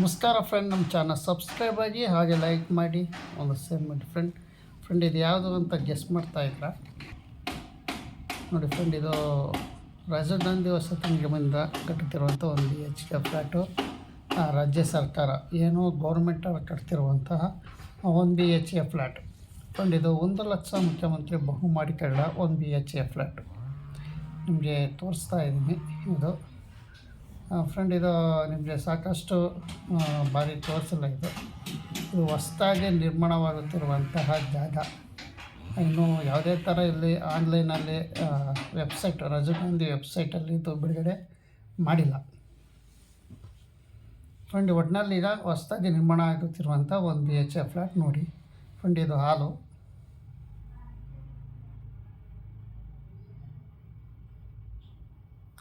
ನಮಸ್ಕಾರ ಫ್ರೆಂಡ್ ನಮ್ಮ channel subscribe ಆಗಿ ಹಾಗೆ ಲೈಕ್ ಮಾಡಿ. ಒಂದು ಸೇರ್ ಮಾಡಿ ಫ್ರೆಂಡ್ ಫ್ರೆಂಡ್ ಇದು ಯಾವುದು ಅಂತ ಗೆಸ್ ಮಾಡ್ತಾ ಇದ್ರ? ನೋಡಿ ಫ್ರೆಂಡ್ ಇದು ಗಾಂಧಿ ವಸತಿ ನಿಗಮದಿಂದ ಕಟ್ಟುತ್ತಿರುವಂಥ ಒಂದು ಬಿ ಎಚ್ ಕೆ ಫ್ಲ್ಯಾಟು ರಾಜ್ಯ ಸರ್ಕಾರ ಏನು ಗೌರ್ಮೆಂಟ್ ಕಟ್ತಿರುವಂತಹ ಒಂದು B H A flat friend ಇದು ಒಂದು ಲಕ್ಷ ಮುಖ್ಯಮಂತ್ರಿ ಬಹುಮಾಡಿ ಕನ್ನಡ ಒಂದು ಬಿ ಎಚ್ ಎ ಫ್ಲ್ಯಾಟು ನಿಮಗೆ ತೋರಿಸ್ತಾ ಇದ್ದೀನಿ ಇದು. ಫ್ರೆಂಡ್ ಇದು ನಿಮಗೆ ಸಾಕಷ್ಟು ಬಾರಿ ತೋರಿಸಲ್ಲ ಇದು. ಇದು ಹೊಸ್ದಾಗಿ ನಿರ್ಮಾಣವಾಗುತ್ತಿರುವಂತಹ ಜಾಗ. ಇನ್ನು ಯಾವುದೇ ಥರ ಇಲ್ಲಿ ಆನ್ಲೈನಲ್ಲಿ ವೆಬ್ಸೈಟ್ ರಾಜೀವ್ ಗಾಂಧಿ ವೆಬ್ಸೈಟಲ್ಲಿ ಇದು ಬಿಡುಗಡೆ ಮಾಡಿಲ್ಲ. ಫ್ರೆಂಡ್ ಒಟ್ಟಿನಲ್ಲಿ ಈಗ ಹೊಸದಾಗಿ ನಿರ್ಮಾಣ ಆಗುತ್ತಿರುವಂಥ ಒಂದು ಬಿ ಎಚ್ ಎ ಫ್ಲ್ಯಾಟ್ ನೋಡಿ. ಫ್ರೆಂಡ್ ಇದು ಹಾಲು.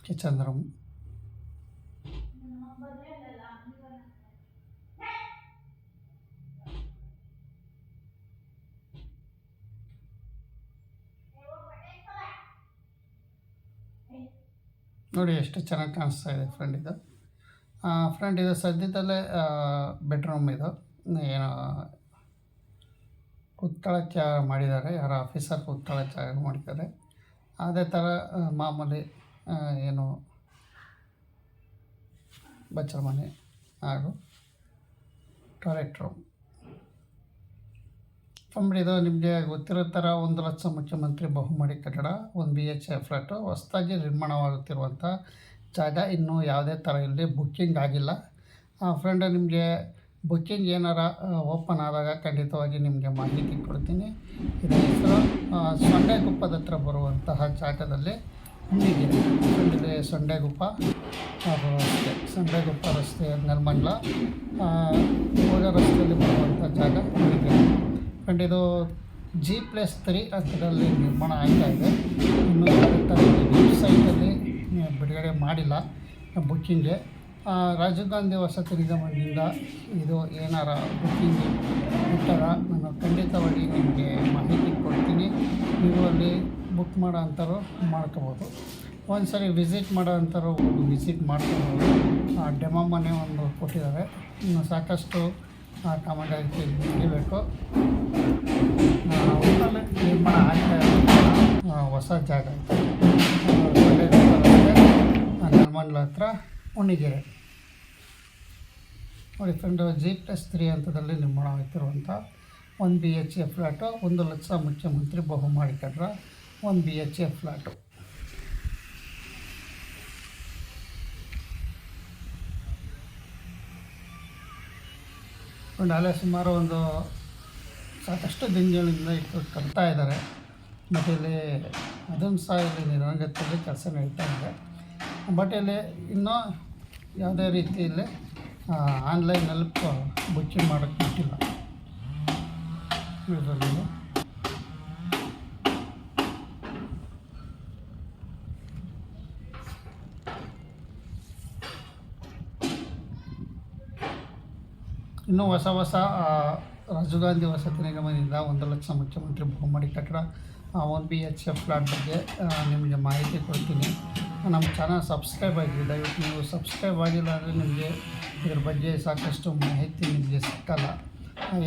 ಕಿಚನ್ ರೂಮ್ ನೋಡಿ ಎಷ್ಟು ಚೆನ್ನಾಗಿ ಕಾಣಿಸ್ತಾ ಇದೆ ಫ್ರೆಂಡ್ ಇದು. ಫ್ರೆಂಡ್ ಇದು ಸದ್ಯದಲ್ಲೇ ಬೆಡ್ರೂಮ್ ಇದು. ಏನು ಕೂತ್ಕೊಳ್ಳೋಕ್ಕೆ ಮಾಡಿದ್ದಾರೆ, ಯಾರು ಆಫೀಸರ್ ಕುತ್ತಳ ಜಾಗ ಮಾಡಿದ್ದಾರೆ. ಅದೇ ಥರ ಮಾಮೂಲಿ ಏನು ಬಚ್ಚಲ ಮನೆ ಹಾಗೂ ಟಾಯ್ಲೆಟ್ ರೂಮ್. ಇದು ನಿಮಗೆ ಗೊತ್ತಿರೋ ಥರ ಒಂದು ಲಕ್ಷ ಮುಖ್ಯಮಂತ್ರಿ ಬಹುಮಡಿ ಕಟ್ಟಡ, ಒಂದು ಬಿ ಎಚ್ ಎ ಫ್ಲ್ಯಾಟು ಹೊಸದಾಗಿ ನಿರ್ಮಾಣವಾಗುತ್ತಿರುವಂಥ ಜಾಗ ಇನ್ನೂ ಯಾವುದೇ ಥರ ಇಲ್ಲಿ ಬುಕ್ಕಿಂಗ್ ಆಗಿಲ್ಲ. ಫ್ರೆಂಡ್ ನಿಮಗೆ ಬುಕ್ಕಿಂಗ್ ಏನಾರ ಓಪನ್ ಆದಾಗ ಖಂಡಿತವಾಗಿ ನಿಮಗೆ ಮಾಹಿತಿ ಕೊಡ್ತೀನಿ. ಇದರ ಹೆಸರು ಸೊಂಡೆಗುಪ್ಪದ ಹತ್ರ ಬರುವಂತಹ ಜಾಗದಲ್ಲಿ ಫ್ರೆಂಡ್ ಸಂಡೇಗುಪ್ಪ. ಸೊಂಡೆಗುಪ್ಪ ರಸ್ತೆ. ಸಂಡೇಗುಪ್ಪ ರಸ್ತೆ ನೆಲಮಂಗ್ಲ. ಹೋಗೋ ರಸ್ತೆಯಲ್ಲಿ ಬರುವಂಥ ಜಾಗ ಇದೆ ಫ್ರೆಂಡ್ ಇದು ಜಿ ಪ್ಲಸ್ ತ್ರೀ ಹಂತದಲ್ಲಿ ನಿರ್ಮಾಣ ಆಗ್ತಾ ಇದೆ. ಇನ್ನು ವೆಬ್ಸೈಟಲ್ಲಿ ಬಿಡುಗಡೆ ಮಾಡಿಲ್ಲ. ಬುಕ್ಕಿಂಗ್ಗೆ ಆ, ರಾಜೀವ್ ಗಾಂಧಿ ವಸತಿ ನಿಗಮದಿಂದ ಇದು ಏನಾರ ಬುಕ್ಕಿಂಗ್ ಬಿಟ್ಟಾಗ ನಾನು ಖಂಡಿತವಾಗಿ ನಿಮಗೆ ಮಾಹಿತಿ ಕೊಡ್ತೀನಿ. ನೀವು ಅಲ್ಲಿ ಬುಕ್ ಮಾಡೋ ಅಂಥವ್ರು ಮಾಡ್ಕೋಬೋದು. ಒಂದು ಸರಿ ವಿಸಿಟ್ ಮಾಡೋ ಅಂಥವ್ರು ಒಂದು ವಿಸಿಟ್ ಮಾಡ್ಕೋಬೋದು. ಆ ಡೆಮೋ ಮನೆ ಒಂದು ಕೊಟ್ಟಿದ್ದಾರೆ. ಇನ್ನು ಸಾಕಷ್ಟು ಕಾಮಗಾರಿ ಮುಗಿಬೇಕು ಒಟ್ಟಲ್ಲಿ ನಿರ್ಮಾಣ ಆಗ್ತಾ ಹೊಸ ಜಾಗ ನಲ್ಮಂಡಲ ಹತ್ರ ಉಣ್ಣಿಗೆರೆ. ನೋಡಿ ಫ್ರೆಂಡು, ಜಿ ಪ್ಲಸ್ ತ್ರೀ ಹಂತದಲ್ಲಿ ನಿರ್ಮಾಣ ಆಗ್ತಿರುವಂಥ ಒಂದು ಬಿ ಎಚ್ ಎ ಫ್ಲ್ಯಾಟು ಒಂದು ಲಕ್ಷ ಮುಖ್ಯಮಂತ್ರಿ ಬಹುಮಾಡಿ ಕಟ್ರ ಒಂದು ಬಿ ಎಚ್ ಎ ಫ್ಲ್ಯಾಟು ಒಂದು ಅಲ್ಲೇ ಸುಮಾರು ಒಂದು ಸಾಕಷ್ಟು ದಿನಗಳಿಂದ ಇಟ್ಟು ಕಲ್ತಾ ಇದ್ದಾರೆ. ಮತ್ತು ಇಲ್ಲಿ ಅದನ್ನು ಸಹ ಇಲ್ಲಿ ನಿರಂಗತ್ತಲ್ಲಿ ಕೆಲಸ ನಡೀತಾ ಇದೆ. ಬಟ್ ಇಲ್ಲಿ ಇನ್ನೂ ಯಾವುದೇ ರೀತಿಯಲ್ಲಿ ಆನ್ಲೈನಲ್ಲಿ ಬುಕ್ಕಿಂಗ್ ಮಾಡೋಕ್ಕೆ ಬಿಟ್ಟಿಲ್ಲ. ಇದರಲ್ಲಿ. ಇನ್ನೂ ಹೊಸ ಹೊಸ ರಾಜೀವ್ ಗಾಂಧಿ ವಸತಿ ನಿಗಮದಿಂದ ಒಂದು ಲಕ್ಷ ಮುಖ್ಯಮಂತ್ರಿ ಬಹುಮಡಿ ಕಟ್ಟಡ one B H F flat ಬಗ್ಗೆ ನಿಮಗೆ ಮಾಹಿತಿ ಕೊಡ್ತೀನಿ. ನಮ್ಮ ಚಾನಲ್ ಸಬ್ಸ್ಕ್ರೈಬ್ ಆಗಿದೆ. ದಯವಿಟ್ಟು ನೀವು ಸಬ್ಸ್ಕ್ರೈಬ್ ಆಗಿಲ್ಲ ಅಂದರೆ ನಿಮಗೆ ಇದ್ರ ಬಗ್ಗೆ ಸಾಕಷ್ಟು ಮಾಹಿತಿ ನಿಮಗೆ ಸಿಕ್ಕಲ್ಲ.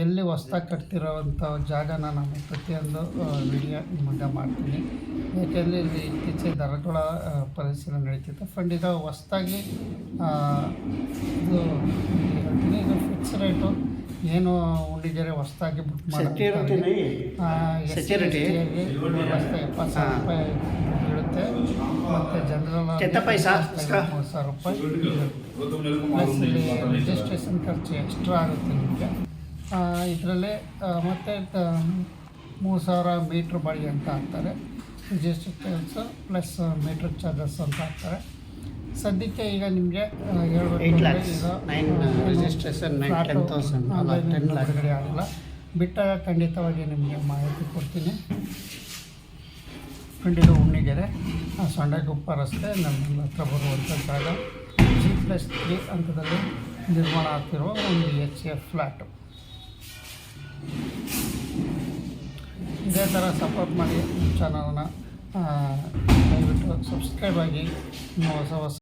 ಎಲ್ಲಿ ಹೊಸ್ದಾಗಿ ಕಟ್ತಿರೋವಂಥ ಜಾಗನ ನಾನು ಪ್ರತಿಯೊಂದು ವಿಡಿಯೋ ಮುಂದೆ ಮಾಡ್ತೀನಿ. ಯಾಕೆಂದರೆ ಇಲ್ಲಿ ಇತ್ತೀಚೆಗೆ ದರಗಳ ಪರಿಶೀಲನೆ ನಡೀತಿತ್ತು ಫಂಡ್ ಇದು ಹೊಸ್ದಾಗಿ ಇದು ಹೇಳ್ತೀನಿ ಇದು ಫಿಕ್ಸ್ ರೇಟು ಏನು ಉಂಡಿದ್ದಾರೆ ಹೊಸ್ದಾಗಿ ಬುಕ್ ಮಾಡಿ ಎಪ್ಪತ್ತು ಸಾವಿರ ರೂಪಾಯಿ ಬೀಳುತ್ತೆ ಮತ್ತು ಜನರಲ್ ಮೂರು ಸಾವಿರ ರೂಪಾಯಿ. ಪ್ಲಸ್ ರಿಜಿಸ್ಟ್ರೇಷನ್ ಖರ್ಚು ಎಕ್ಸ್ಟ್ರಾ ಆಗುತ್ತೆ ನಿಮಗೆ. ಇದರಲ್ಲಿ ಮತ್ತು ಮೂರು ಸಾವಿರ ಮೀಟ್ರ್ ಬಾಡಿಗೆ ಅಂತ ಹಾಕ್ತಾರೆ ರಿಜಿಸ್ಟ್ರೇಷನ್ಸ್ ಪ್ಲಸ್ ಮೀಟ್ರ್ ಚಾರ್ಜಸ್ ಅಂತ ಹಾಕ್ತಾರೆ ಸದ್ಯಕ್ಕೆ ಈಗ ನಿಮಗೆ nine, uh, registration, nine, 10,000, ಅಲ್ಲ, 10 lakh. ಬಿಡುಗಡೆ ಆಗಲ್ಲ. ಬಿಟ್ಟಾಗ ಖಂಡಿತವಾಗಿ ನಿಮಗೆ ಮಾಹಿತಿ ಕೊಡ್ತೀನಿ. ಖಂಡಿತ ಉಣ್ಣಿಗೆರೆ ಆ, ಸೊಂಡೆಗುಪ್ಪ ರಸ್ತೆ ನಮ್ಮ ಹತ್ರ ಬರುವಂಥ ಜಾಗ. ಜಿ ಪ್ಲಸ್ ತ್ರೀ ಹಂತದಲ್ಲಿ ನಿರ್ಮಾಣ ಆಗ್ತಿರುವ ಒಂದು ಎಚ್ ಎಫ್ ಫ್ಲ್ಯಾಟು ಇದೇ ಥರ ಸಪೋರ್ಟ್ ಮಾಡಿ ಆ ದಯವಿಟ್ಟು ಸಬ್ಸ್ಕ್ರೈಬ್ ಆಗಿ ಹೊಸ ಹೊಸ